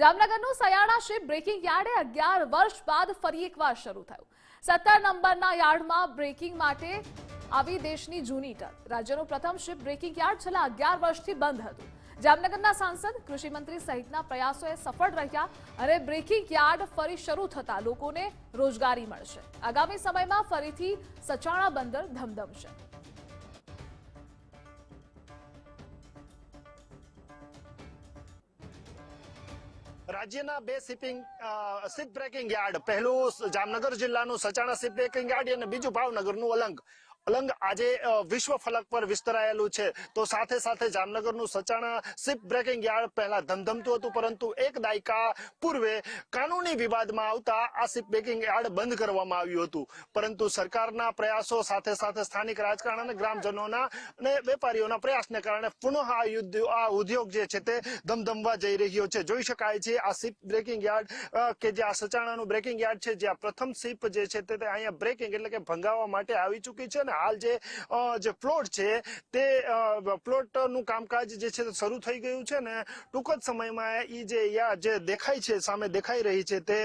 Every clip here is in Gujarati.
જામનગરનું સયાણા શિપ બ્રેકિંગ યાર્ડે અગિયાર વર્ષ બાદ ફરી એકવાર શરૂ થયું. સત્તર નંબરના યાર્ડમાં બ્રેકિંગ માટે આવી દેશની જૂની ટર. રાજ્યનું પ્રથમ શિપ બ્રેકિંગ યાર્ડ છેલ્લા અગિયાર વર્ષથી બંધ હતું. જામનગરના સાંસદ કૃષિમંત્રી સહિતના પ્રયાસોએ સફળ રહ્યા અને બ્રેકિંગ યાર્ડ ફરી શરૂ થતા લોકોને રોજગારી મળશે. આગામી સમયમાં ફરીથી સચાણા બંદર ધમધમશે. રાજ્યના બે શિપિંગ શિપ બ્રેકિંગ યાર્ડ, પહેલું જામનગર જિલ્લાનું સચાણા શિપ બ્રેકિંગ યાર્ડ અને બીજું ભાવનગરનું અલંગ. અલંગ આજે વિશ્વ ફલક પર વિસ્તરાયેલું છે. તો સાથે સાથે જામનગરનું સચાણા શિપ બ્રેકિંગ યાર્ડ પહેલા ધમધમતું હતું, પરંતુ એક દાયકા પૂર્વે કાનૂની વિવાદમાં આવતા આ શિપ બ્રેકિંગ યાર્ડ બંધ કરવામાં આવ્યું હતું. પરંતુ સરકારના પ્રયાસો સાથે સાથે સ્થાનિક રાજકારણ અને ગ્રામજનોના અને વેપારીઓના પ્રયાસને કારણે પુનઃ આ યુદ્ધ, આ ઉદ્યોગ જે છે તે ધમધમવા જઈ રહ્યો છે. જોઈ શકાય છે આ શિપ બ્રેકિંગ યાર્ડ કે જે આ સચાણાનું બ્રેકિંગ યાર્ડ છે, જ્યાં પ્રથમ શિપ જે છે તે અહીંયા બ્રેકિંગ એટલે કે ભંગાવવા માટે આવી ચૂકી છે અને હાલ જે જે પ્લોટ છે, તે પ્લોટનું કામકાજ જે છે શરૂ થઈ ગયું છે ને, ટૂંક જ સમયમાં એ જે યા જે દેખાય છે, સામે દેખાઈ રહી છે તે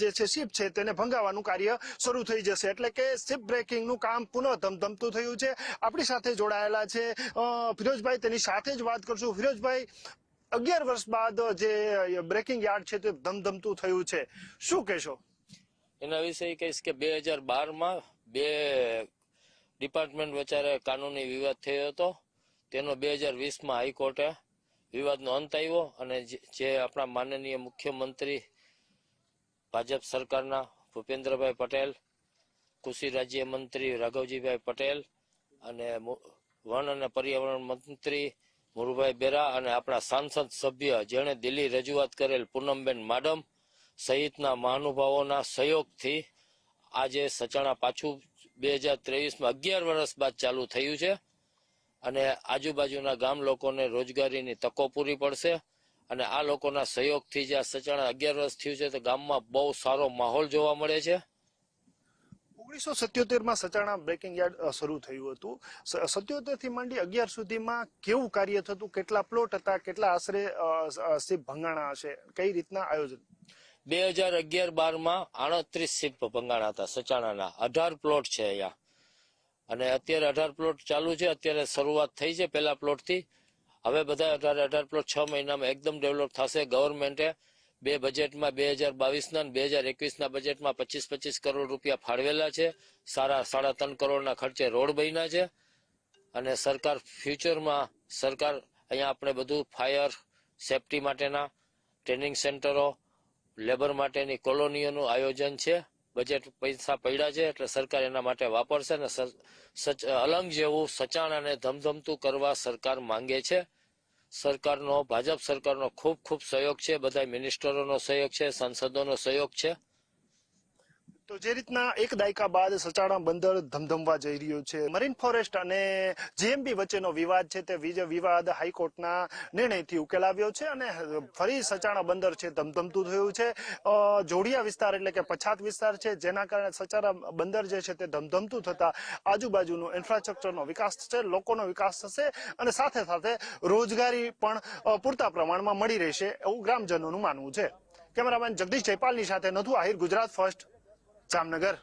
જે છે શિપ છે તેને ભંગાવવાનું કાર્ય શરૂ થઈ જશે. એટલે કે શિપ બ્રેકિંગનું કામ પુનઃ ધમધમતું થયું છે. આપણી સાથે જોડાયેલા છે ફિરોજભાઈ તેની સાથે જ વાત કરશું. ફિરોજભાઈ, અગિયાર વર્ષ બાદ જે બ્રેકિંગ યાર્ડ છે તે ધમધમતું થયું છે. શું કહેશો? એના વિશે કહીશ કે બે હજાર બારમાં બે ડિપાર્ટમેન્ટ વચ્ચે કાનૂની વિવાદ થયો હતો. તેનો બે હજાર વીસમાં હાઈકોર્ટે વિવાદનો અંત આવ્યો અને જે- આપણા માનનીય મુખ્યમંત્રી ભાજપ સરકારના ભૂપેન્દ્રભાઈ પટેલ, કૃષિ રાજ્યમંત્રી રાઘવજીભાઈ પટેલ અને વન અને પર્યાવરણ મંત્રી મુરુભાઈ બેરા અને આપણા સાંસદ સભ્ય જેણે દિલ્હી રજૂઆત કરેલ પૂનમબેન માડમ સહિતના મહાનુભાવોના સહયોગથી આજે સચાણા પાછું બે હજાર ત્રેવીસમાં અગિયાર વર્ષ બાદ ચાલુ થયું છે અને આજુબાજુના ગામ લોકોને રોજગારીની તકો પૂરી પડશે અને આ લોકોના સહયોગથી જે આ સચાણા અગિયાર વર્ષ થયું છે તો ગામમાં બહુ સારો માહોલ જોવા મળે છે. ઓગણીસો સત્યોતેરમાં સચાણા બ્રેકિંગ યાર્ડ શરૂ થયું હતું. સત્યોતેરથી માંડી અગિયાર સુધીમાં કેવું કાર્ય થતું, કેટલા પ્લોટ હતા, કેટલા આશરે ભંગાણા હશે, કઈ રીતના આયોજન? બે હજાર અગિયાર બારમાં આડત્રીસ શિપ ભંગાણા હતા, સચાણાના. અઢાર પ્લોટ છે અહીંયા. અને અત્યારે અઢાર પ્લોટ ચાલુ છે, અત્યારે શરૂઆત થઈ છે પેલા પ્લોટથી. હવે બધા અઢાર અઢાર પ્લોટ છ મહિનામાં એકદમ ડેવલપ થશે. ગવર્મેન્ટે બે બજેટમાં બે હજાર બાવીસના અને બે હજાર એકવીસના બજેટમાં પચીસ પચીસ કરોડ રૂપિયા ફાળવેલા છે. સારા સાડા ત્રણ કરોડના ખર્ચે રોડ બન્યા છે. અને સરકાર ફ્યુચરમાં, સરકાર અહીંયા આપણે બધું ફાયર સેફટી માટેના ટ્રેનિંગ સેન્ટરો લેબર માટેની કોલોનીઓનું આયોજન છે. બજેટ પૈસા પડ્યા છે એટલે સરકાર એના માટે વાપરશે અને અલંગ જેવું સચાણ અને ધમધમતું કરવા સરકાર માંગે છે. સરકારનો, ભાજપ સરકારનો ખૂબ ખૂબ સહયોગ છે. બધા મિનિસ્ટરોનો સહયોગ છે, સાંસદોનો સહયોગ છે. તો જે રીતના એક દાયકા બાદ સચાણા બંદર ધમધમવા જઈ રહ્યું છે. મરીન ફોરેસ્ટ અને જીએમબી વચ્ચેનો વિવાદ છે તે વિવાદ હાઈકોર્ટના નિર્ણયથી ઉકેલાવ્યો છે અને ફરી સચાણા બંદર છે ધમધમતું થયું છે. જોડિયા વિસ્તાર એટલે કે પછાત વિસ્તાર છે જેના કારણે સચાણા બંદર જે છે તે ધમધમતું થતા આજુબાજુનું ઇન્ફ્રાસ્ટ્રક્ચરનો વિકાસ થશે, લોકોનો વિકાસ થશે અને સાથે સાથે રોજગારી પણ પૂરતા પ્રમાણમાં મળી રહેશે એવું ગ્રામજનોનું માનવું છે. કેમેરામેન જગદીશ જયપાલની સાથે નથુ આહિર, ગુજરાત ફર્સ્ટ. જામનગર.